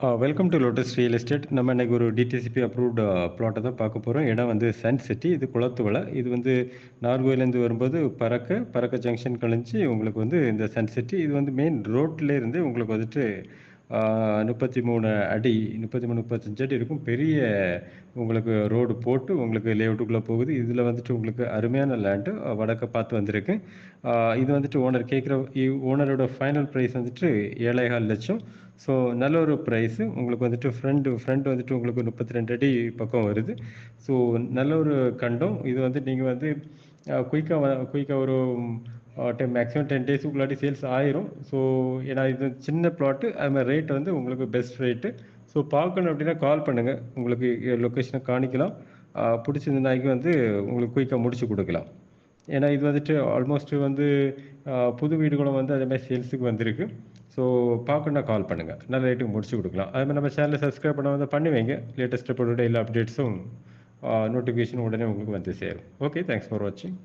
Welcome to Lotus real estate நம்ம இன்னைக்கு ஒரு டிடிசிபி அப்ரூவ்டு ப்ளாட்டை தான் பார்க்க போகிறோம் இடம் வந்து சன் சிட்டி இது குளத்துவலை இது வந்து நார்கோயிலேருந்து வரும்போது பறக்க பறக்க ஜங்ஷன் கழிஞ்சு உங்களுக்கு வந்து இந்த சன் சிட்டி இது வந்து மெயின் ரோட்லேருந்து உங்களுக்கு வந்துட்டு முப்பத்தி மூணு அடி முப்பத்தி மூணு முப்பத்தஞ்சு அடி இருக்கும். பெரிய உங்களுக்கு ரோடு போட்டு உங்களுக்கு லேஅவுட்டுக்குள்ளே போகுது. இதில் வந்துட்டு உங்களுக்கு அருமையான லேண்டு வடக்க பார்த்து வந்திருக்கு. இது வந்துட்டு ஓனர் கேட்குற ஓனரோட ஃபைனல் ப்ரைஸ் வந்துட்டு ஏழைகால் லட்சம். ஸோ நல்ல ஒரு ப்ரைஸு உங்களுக்கு வந்துட்டு ஃப்ரண்ட் ஃப்ரண்ட் வந்துட்டு உங்களுக்கு முப்பத்தி ரெண்டு அடி பக்கம் வருது. ஸோ நல்ல ஒரு கண்டம். இது வந்து நீங்கள் வந்து குயிக்காக குயிக்காக ஒரு மேக்ஸிமம் டென் டேஸுக்குள்ளாடி சேல்ஸ் ஆயிரும். ஸோ ஏன்னா இது சின்ன ப்ளாட்டு அது மாதிரி ரேட் வந்து உங்களுக்கு பெஸ்ட் ரேட்டு ஸோ பார்க்கணும் அப்படின்னா கால் பண்ணுங்கள் உங்களுக்கு லொக்கேஷனை காணிக்கலாம். பிடிச்சிருந்தாக்கி வந்து உங்களுக்கு குயிக்காக முடிச்சு கொடுக்கலாம். ஏன்னா இது வந்துட்டு ஆல்மோஸ்ட் வந்து புது வீடுகளும் வந்து அதே மாதிரி சேல்ஸுக்கு வந்திருக்கு. ஸோ பார்க்கணுன்னா கால் பண்ணுங்கள் நல்ல ரேட்டுக்கு முடிச்சு கொடுக்கலாம். அது மாதிரி நம்ம சேனலை சப்ஸ்கிரைப் பண்ண வந்து பண்ணி வைங்க. லேட்டஸ்ட் போட்டு எல்லா அப்டேட்ஸும் நோட்டிஃபிகேஷன் உடனே உங்களுக்கு வந்து சேரும். ஓகே தேங்க்ஸ் ஃபார் வாட்சிங்